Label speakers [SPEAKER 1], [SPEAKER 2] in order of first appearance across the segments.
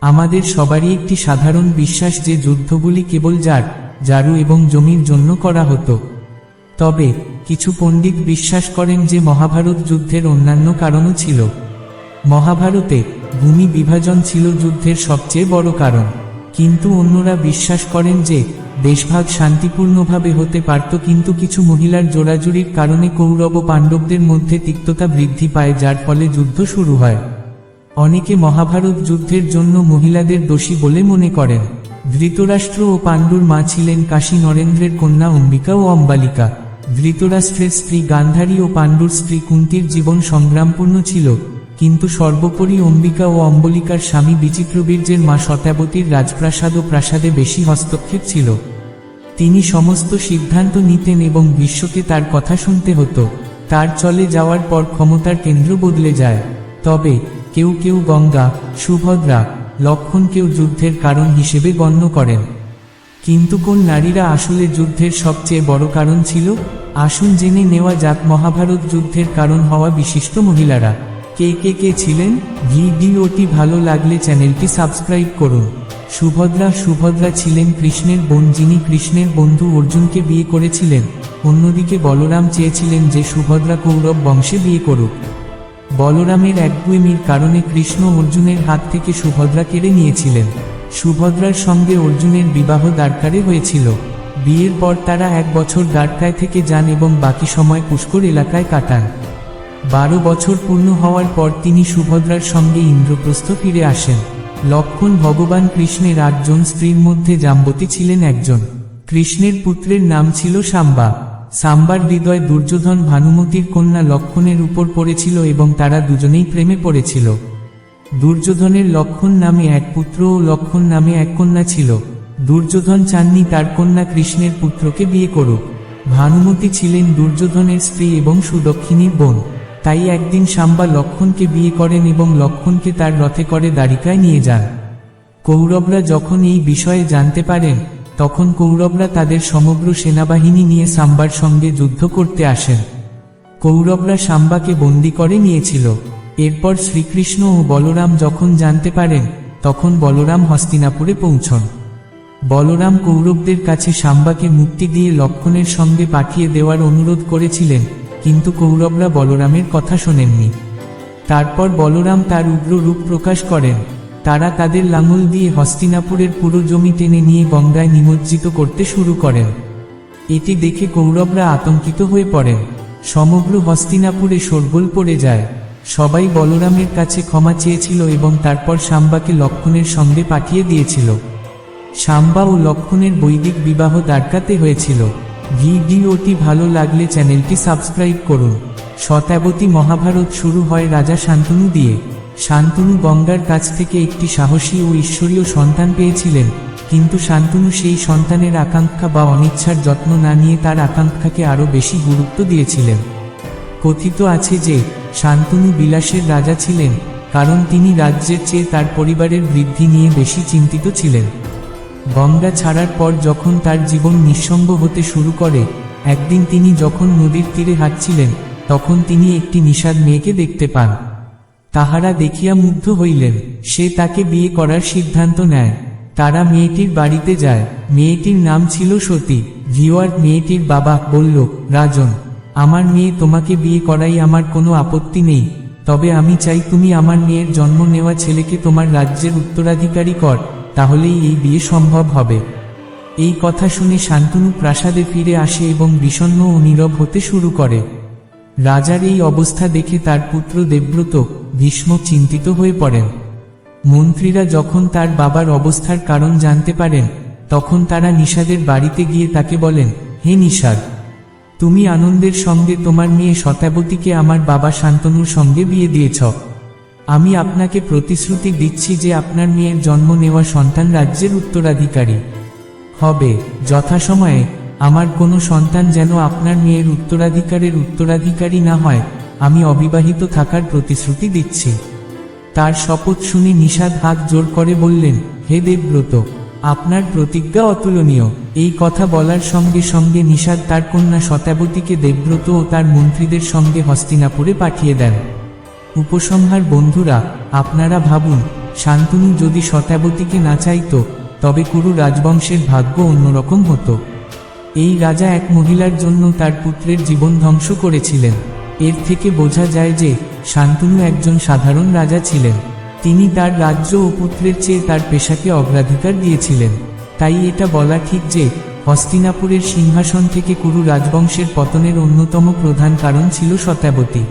[SPEAKER 1] আমাদের সবারই একটি সাধারণ বিশ্বাস যে যুদ্ধগুলি কেবল যার জারু এবং জমির জন্য করা হতো। তবে, কিছু পণ্ডিত বিশ্বাস করেন যে মহাভারত যুদ্ধের অন্যান্য কারণও ছিল। মহাভারতে, ভূমি বিভাজন ছিল যুদ্ধের সবচেয়ে বড় কারণ। কিন্তু অন্যরা বিশ্বাস করেন যে, দেশভাগ শান্তিপূর্ণভাবে হতে পারত কিন্তু কিছু মহিলার জোড়াজুড়ির কারণে কৌরব ও পাণ্ডবদের মধ্যে তিক্ততা বৃদ্ধি পায় যার ফলে যুদ্ধ শুরু হয়। অনেকে মহাভারত যুদ্ধের জন্য মহিলাদের দোষী বলে মনে করেন। ধৃতরাষ্ট্র ও পাণ্ডুর মা ছিলেন কাশী নরেন্দ্রের কন্যা অম্বিকা ও অম্বালিকা। ধৃতরাষ্ট্রের স্ত্রী গান্ধারী ও পাণ্ডুর স্ত্রী কুন্তির জীবন সংগ্রামপূর্ণ ছিল, কিন্তু সর্বোপরি অম্বিকা ও অম্বলিকার স্বামী বিচিত্রবীর্যের মা শতাবতীর রাজপ্রাসাদ ও প্রাসাদে বেশি হস্তক্ষেপ ছিল। তিনি সমস্ত সিদ্ধান্ত নিতেন এবং বিশ্বকে তার কথা শুনতে হতো। তার চলে যাওয়ার পর ক্ষমতার কেন্দ্র বদলে যায়। তবে কেউ কেউ গঙ্গা, সুভদ্রা লক্ষণকেও যুদ্ধের কারণ হিসেবে গণ্য করেন। কিন্তু কোন নারীরা আসলে যুদ্ধের সবচেয়ে বড় কারণ ছিল? আসুন জেনে নেওয়া যাক মহাভারত যুদ্ধের কারণ হওয়া বিশিষ্ট মহিলারা। কে কে কে ছিলেন? ভিডিওটি ভালো লাগলে চ্যানেলটি সাবস্ক্রাইব করুন। সুভদ্রা সুভদ্রা ছিলেন কৃষ্ণের বোন যিনি কৃষ্ণের বন্ধু অর্জুনকে বিয়ে করেছিলেন। অন্যদিকে বলরাম চেয়েছিলেন যে সুভদ্রা কৌরব বংশে বিয়ে করুক। বলরামের এক একগুয়েমির কারণে কৃষ্ণ অর্জুনের হাত থেকে সুভদ্রা কেড়ে নিয়েছিলেন। সুভদ্রার সঙ্গে অর্জুনের বিবাহ দ্বারকারে হয়েছিল। বিয়ের পর তারা এক বছর দ্বারকায় থেকে যান এবং বাকি সময় পুষ্কর এলাকায় কাটান। বারো বছর পূর্ণ হওয়ার পর তিনি সুভদ্রার সঙ্গে ইন্দ্রপ্রস্থ ফিরে আসেন। লক্ষণ ভগবান কৃষ্ণের আটজন স্ত্রীর মধ্যে জাম্বতী ছিলেন একজন। কৃষ্ণের পুত্রের নাম ছিল সাম্বা। সাম্বার হৃদয় দুর্যোধন ভানুমতির কন্যা লক্ষণের উপর পড়েছিল এবং তারা দুজনেই প্রেমে পড়েছিল। দুর্যোধনের লক্ষণ নামে এক পুত্র ও লক্ষণ নামে এক কন্যা ছিল। দুর্যোধন চাননি তার কন্যা কৃষ্ণের পুত্রকে বিয়ে করুক। ভানুমতি ছিলেন দুর্যোধনের স্ত্রী এবং সুদক্ষিণীর বোন। তাই একদিন সাম্বা লক্ষণকে বিয়ে করেন এবং লক্ষণকে তার রথে করে দ্বারিকায় নিয়ে যান। কৌরবরা যখন এই বিষয়ে জানতে পারেন তখন কৌরবরা তাদের সমগ্র সেনাবাহিনী নিয়ে সাম্বার সঙ্গে যুদ্ধ করতে আসেন। কৌরবরা সাম্বাকে বন্দি করে নিয়েছিল। এরপর শ্রীকৃষ্ণ ও বলরাম যখন জানতে পারেন, তখন বলরাম হস্তিনাপুরে পৌঁছন। বলরাম কৌরবদের কাছে সাম্বাকে মুক্তি দিয়ে লক্ষণের সঙ্গে পাঠিয়ে দেওয়ার অনুরোধ করেছিলেন, কিন্তু কৌরবরা বলরামের কথা শোনেননি। তারপর বলরাম তার উগ্র রূপ প্রকাশ করেন। তারা তাদের লাঙল দিয়ে হস্তিনাপুরের পুরো জমি টেনে নিয়ে গঙ্গায় নিমজ্জিত করতে শুরু করেন। এটি দেখে কৌরবরা আতঙ্কিত হয়ে পড়েন। সমগ্র হস্তিনাপুরে শোরগোল পড়ে যায়। সবাই বলরামের কাছে ক্ষমা চেয়েছিল এবং তারপর সাম্বাকে লক্ষণের সঙ্গে পাঠিয়ে দিয়েছিল। সাম্বা ও লক্ষণের বৈদিক বিবাহ দ্বারকাতে হয়েছিল। ভিডিওটি ভালো লাগলে চ্যানেলটি সাবস্ক্রাইব করুন। শতাবতী মহাভারত শুরু হয় রাজা শান্তনু দিয়ে। শান্তনু গঙ্গার কাছ থেকে একটি সাহসী ও ঈশ্বরীয় সন্তান পেয়েছিলেন, কিন্তু শান্তনু সেই সন্তানের আকাঙ্ক্ষা বা অনিচ্ছার যত্ন না নিয়ে তার আকাঙ্ক্ষাকে আরও বেশি গুরুত্ব দিয়েছিলেন। কথিত আছে যে, শান্তনু বিলাসের রাজা ছিলেন, কারণ তিনি রাজ্যের চেয়ে তার পরিবারের বৃদ্ধি নিয়ে বেশি চিন্তিত ছিলেন। গঙ্গা ছাড়ার পর যখন তার জীবন নিঃসঙ্গ হতে শুরু করে, একদিন তিনি যখন নদীর তীরে হাঁটছিলেন, তখন তিনি একটি নিষাদ মেয়েকে দেখতে পান। তাহারা দেখিয়া মুগ্ধ হইলেন। সে তাকে বিয়ে করার সিদ্ধান্ত নেয়। তারা মেয়েটির বাড়িতে যায়। মেয়েটির নাম ছিল সতী। ভিওয়ার মেয়েটির বাবা বলল, রাজন, আমার মেয়ে তোমাকে বিয়ে করাই আমার কোনো আপত্তি নেই। তবে আমি চাই তুমি আমার মেয়ের জন্ম নেওয়া ছেলেকে তোমার রাজ্যের উত্তরাধিকারী কর, তাহলেই এই বিয়ে সম্ভব হবে। এই কথা শুনে শান্তনু প্রাসাদে ফিরে আসে এবং বিষণ্ণ ও নীরব হতে শুরু করে। রাজার এই অবস্থা দেখে তার পুত্র দেবব্রত ভীষ্ম চিন্তিত হয়ে পড়েন। মন্ত্রীরা যখন তার বাবার অবস্থার কারণ জানতে পারেন, তখন তারা নিষাদের বাড়িতে গিয়ে তাকে বলেন, হে নিষাদ তুমি আনন্দের সঙ্গে তোমার মেয়ে শতাবতীকে আমার বাবা শান্তনুর সঙ্গে বিয়ে দিয়েছ। আমি আপনাকে প্রতিশ্রুতি দিচ্ছি যে আপনার মেয়ের জন্ম নেওয়া সন্তান রাজ্যের উত্তরাধিকারী। হবে, যথাসময়ে আমার কোনো সন্তান যেন আপনার মেয়ের উত্তরাধিকারের উত্তরাধিকারী না হয়, আমি অবিবাহিত থাকার প্রতিশ্রুতি দিচ্ছি। তার শপথ শুনে নিষাদ হাত জোর করে বললেন, হে দেবব্রত, আপনার প্রতিজ্ঞা অতুলনীয়। এই কথা বলার সঙ্গে সঙ্গে নিষাদ তার কন্যা শতাবতীকে দেবব্রত ও তার মন্ত্রীদের সঙ্গে হস্তিনাপুরে পাঠিয়ে দেন। উপসংহার, বন্ধুরা, আপনারা ভাবুন, শান্তনু যদি শতাবতীকে না চাইতো, তবে কুরু রাজবংশের ভাগ্য অন্যরকম হতো। এই রাজা এক মহিলার জন্য তার পুত্রের জীবন ধ্বংস করেছিলেন। এর থেকে বোঝা যায় যে, শান্তনু একজন সাধারণ রাজা ছিলেন। তিনি তার রাজ্য ও পুত্রের চেয়ে তার পেশাকে অগ্রাধিকার দিয়েছিলেন। তাই এটা বলা ঠিক যে, হস্তিনাপুরের সিংহাসন থেকে কুরু রাজবংশের পতনের অন্যতম প্রধান কারণ ছিল শতাবতী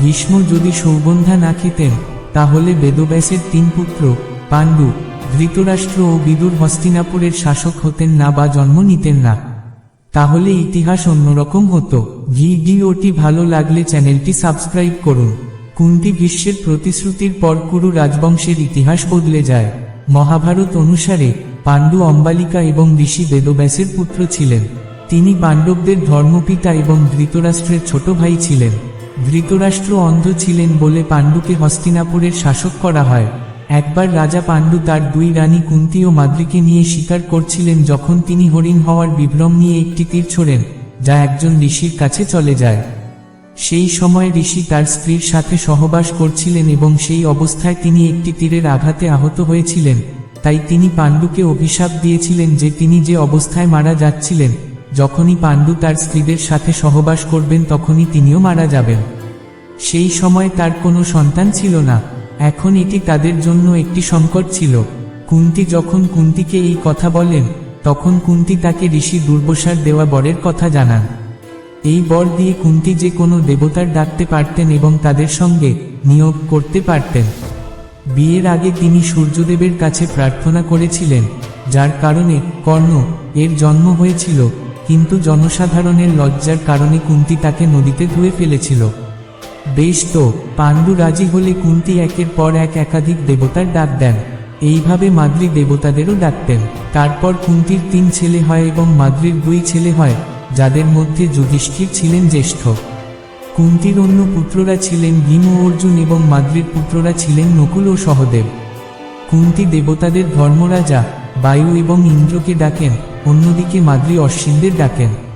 [SPEAKER 1] ভীষ্ম যদি সৌগন্ধা না খেতেন, তাহলে বেদব্যাসের তিন পুত্র, পাণ্ডু ধৃতরাষ্ট্র ও বিদুর হস্তিনাপুরের শাসক হতেন না বা জন্ম নিতেন না। তাহলে ইতিহাস অন্যরকম হতো। ভিডিওটি ভালো লাগলে চ্যানেলটি সাবস্ক্রাইব করুন। কুন্তি বিশ্বের প্রতিশ্রুতির পর কুরু রাজবংশের ইতিহাস বদলে যায়। মহাভারত অনুসারে পাণ্ডু অম্বালিকা এবং ঋষি বেদব্যাসের পুত্র ছিলেন। তিনি পাণ্ডবদের ধর্মপিতা এবং ধৃতরাষ্ট্রের ছোট ভাই ছিলেন। ধৃতরাষ্ট্র অন্ধ ছিলেন বলে পাণ্ডুকে হস্তিনাপুরের শাসক করা হয়। একবার রাজা পাণ্ডু তার দুই রানী কুন্তি ও মাদ্রিকে নিয়ে শিকার করছিলেন যখন তিনি হরিণ হওয়ার বিভ্রম নিয়ে একটি তীর ছোড়েন, যা একজন ঋষির কাছে চলে যায়। সেই সময় ঋষি তার স্ত্রীর সাথে সহবাস করছিলেন এবং সেই অবস্থায় তিনি একটি তীরের আঘাতে আহত হয়েছিলেন। তাই তিনি পাণ্ডুকে অভিশাপ দিয়েছিলেন যে তিনি যে অবস্থায় মারা যাচ্ছিলেন, যখনই পাণ্ডু তার স্ত্রীদের সাথে সহবাস করবেন তখনই তিনিও মারা যাবেন। সেই সময় তার কোনো সন্তান ছিল না। এখন এটি তাদের জন্য একটি সংকট ছিল। কুন্তি যখন কুন্তিকে এই কথা বলেন, তখন কুন্তি তাকে ঋষি দুর্বসার দেওয়া বরের কথা জানান। এই বর দিয়ে কুন্তি যে কোনো দেবতার ডাকতে পারতেন এবং তাদের সঙ্গে নিয়োগ করতে পারতেন। বিয়ের আগে তিনি সূর্যদেবের কাছে প্রার্থনা করেছিলেন, যার কারণে কর্ণ এর জন্ম হয়েছিল, কিন্তু জনসাধারণের লজ্জার কারণে কুন্তি তাকে নদীতে ধুয়ে ফেলেছিল। বেশ তো, পাণ্ডু রাজি হলে কুন্তি একের পর এক একাধিক দেবতার ডাক দেন। এইভাবে মাদ্রি দেবতাদেরও ডাকতেন তারপর কুন্তির তিন ছেলে হয় এবং মাদ্রির দুই ছেলে হয়, যাদের মধ্যে যুধিষ্ঠির ছিলেন জ্যেষ্ঠ। কুন্তির অন্য পুত্ররা ছিলেন ভীম ও অর্জুন এবং মাদ্রির পুত্ররা ছিলেন নকুল ও সহদেব। কুন্তি দেবতাদের ধর্মরাজা, বায়ু এবং ইন্দ্রকে ডাকেন, অন্যদিকে মাদ্রি অশ্বিনদের ডাকেন।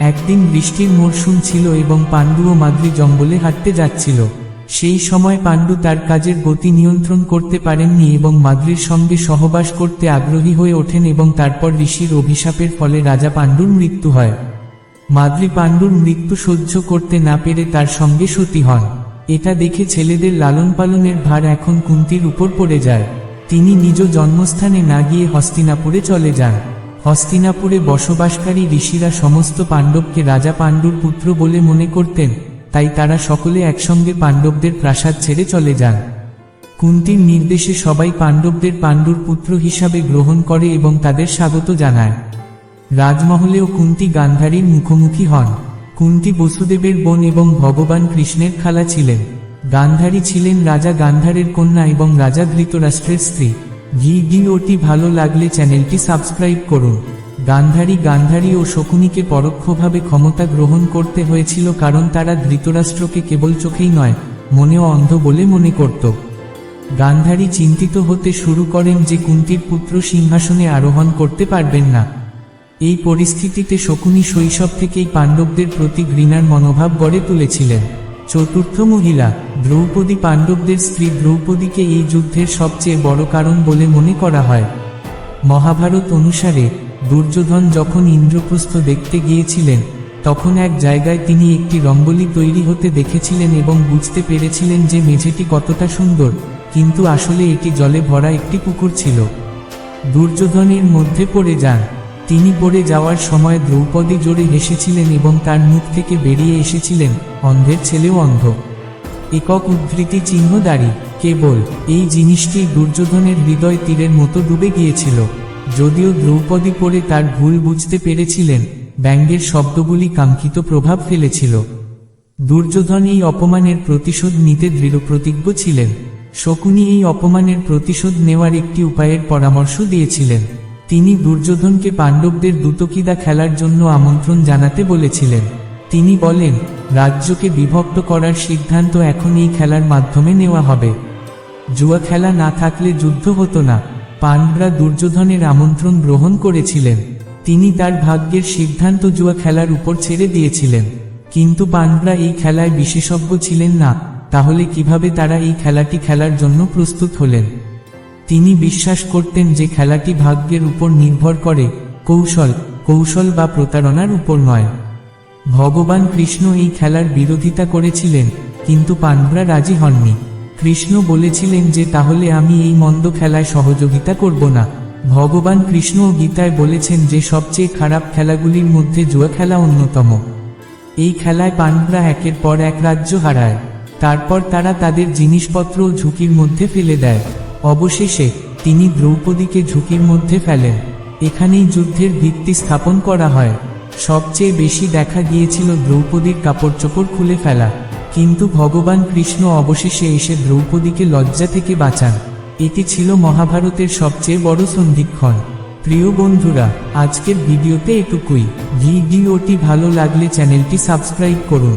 [SPEAKER 1] একদিন বৃষ্টির মরশুম ছিল এবং পাণ্ডু ও মাদ্রি জঙ্গলে হাঁটতে যাচ্ছিল। সেই সময় পাণ্ডু তার কাজের গতি নিয়ন্ত্রণ করতে পারেননি এবং মাদ্রির সঙ্গে সহবাস করতে আগ্রহী হয়ে ওঠেন এবং তারপর ঋষির অভিশাপের ফলে রাজা পাণ্ডুর মৃত্যু হয়। মাদ্রি পাণ্ডুর মৃত্যু সহ্য করতে না পেরে তার সঙ্গে সতী হন। এটা দেখে ছেলেদের লালন পালনের ভার এখন কুন্তির উপর পড়ে যায়। তিনি নিজ জন্মস্থানে না গিয়ে হস্তিনাপুরে চলে যান। হস্তিনাপুরে বসবাসকারী ঋষিরা সমস্ত পাণ্ডবকে রাজা পাণ্ডুর পুত্র বলে মনে করতেন, তাই তারা সকলে একসঙ্গে পাণ্ডবদের প্রাসাদ ছেড়ে চলে যান। কুন্তির নির্দেশে সবাই পাণ্ডবদের পাণ্ডুর পুত্র হিসাবে গ্রহণ করে এবং তাদের স্বাগত জানায়। রাজমহলেও কুন্তি গান্ধারীর মুখোমুখি হন। কুন্তি বসুদেবের বোন এবং ভগবান কৃষ্ণের খালা ছিলেন। গান্ধারী ছিলেন রাজা গান্ধারের কন্যা এবং রাজা ধৃতরাষ্ট্রের স্ত্রী। ভিডিওটি ভালো লাগলে চ্যানেলটি সাবস্ক্রাইব করুন। গান্ধারী গান্ধারী ও শকুনিকে পরোক্ষভাবে ক্ষমতা গ্রহণ করতে হয়েছিল কারণ তারা ধৃতরাষ্ট্রকে কেবল চোখেই নয়, মনেও অন্ধ বলে মনে করত। গান্ধারী চিন্তিত হতে শুরু করেন যে কুন্তির পুত্র সিংহাসনে আরোহণ করতে পারবেন না। এই পরিস্থিতিতে শকুনি শৈশব থেকেই পাণ্ডবদের প্রতি ঘৃণার মনোভাব গড়ে তুলেছিলেন। চতুর্থ মহিলা, দ্রৌপদী পাণ্ডবদের স্ত্রী দ্রৌপদীকে এই যুদ্ধের সবচেয়ে বড় কারণ বলে মনে করা হয়। মহাভারত অনুসারে, দুর্যোধন যখন ইন্দ্রপ্রস্থ দেখতে গিয়েছিলেন, তখন এক জায়গায় তিনি একটি রঙ্গলি তৈরি হতে দেখেছিলেন এবং বুঝতে পেরেছিলেন যে মেঝেটি কতটা সুন্দর, কিন্তু আসলে এটি জলে ভরা একটি পুকুর ছিল। দুর্যোধনের মধ্যে পড়ে যান। তিনি পড়ে যাওয়ার সময় দ্রৌপদী জোরে হেসেছিলেন এবং তার মুখ থেকে বেরিয়ে এসেছিলেন, অন্ধের ছেলেও অন্ধ। একক উদ্ধৃতি চিহ্ন দাঁড়ি, কেবল এই জিনিসটি দুর্যোধনের হৃদয় তীরের মতো ডুবে গিয়েছিল। যদিও দ্রৌপদী পড়ে তার ভুল বুঝতে পেরেছিলেন, ব্যঙ্গের শব্দগুলি কাঙ্ক্ষিত প্রভাব ফেলেছিল। দুর্যোধন এই অপমানের প্রতিশোধ নিতে দৃঢ়প্রতিজ্ঞ ছিলেন। শকুনি এই অপমানের প্রতিশোধ নেওয়ার একটি উপায়ের পরামর্শ দিয়েছিলেন। তিনি দুর্যোধনকে পাণ্ডবদের দুতকিদা খেলার জন্য আমন্ত্রণ জানাতে বলেছিলেন। তিনি বলেন, রাজ্যকে বিভক্ত করার সিদ্ধান্ত এখন এই খেলার মাধ্যমে নেওয়া হবে। জুয়া খেলা না থাকলে যুদ্ধ হতো না। পাণ্ডবরা দুর্যোধনের আমন্ত্রণ গ্রহণ করেছিলেন। তিনি তার ভাগ্যের সিদ্ধান্ত জুয়া খেলার উপর ছেড়ে দিয়েছিলেন। কিন্তু পাণ্ডবরা এই খেলায় বিশেষজ্ঞ ছিলেন না, তাহলে কীভাবে তারা এই খেলাটি খেলার জন্য প্রস্তুত হলেন? তিনি বিশ্বাস করতেন যে খেলাটি ভাগ্যের উপর নির্ভর করে, কৌশল কৌশল বা প্রতারণার উপর নয়। ভগবান কৃষ্ণ এই খেলার বিরোধিতা করেছিলেন, কিন্তু পাণ্ডবরা রাজি হননি। কৃষ্ণ বলেছিলেন যে, তাহলে আমি এই মন্দ খেলায় সহযোগিতা করব না। ভগবান কৃষ্ণ গীতায় বলেছেন যে, সবচেয়ে খারাপ খেলাগুলির মধ্যে জুয়া খেলা অন্যতম। এই খেলায় পাণ্ডবরা একের পর এক রাজ্য হারায়। তারপর তারা তাদের জিনিসপত্র ঝুঁকির মধ্যে ফেলে দেয়। অবশেষে তিনি দ্রৌপদীকে ঝুঁকির মধ্যে ফেলেন। এখানেই যুদ্ধের ভিত্তি স্থাপন করা হয়। সবচেয়ে বেশি দেখা গিয়েছিল দ্রৌপদীর কাপড় চোপড় খুলে ফেলা। কিন্তু ভগবান কৃষ্ণ অবশেষে এসে দ্রৌপদীকে লজ্জা থেকে বাঁচান। এটি ছিল মহাভারতের সবচেয়ে বড় সন্ধিক্ষণ। প্রিয় বন্ধুরা, আজকের ভিডিওতে এটুকুই। ভিডিওটি ভালো লাগলে চ্যানেলটি সাবস্ক্রাইব করুন।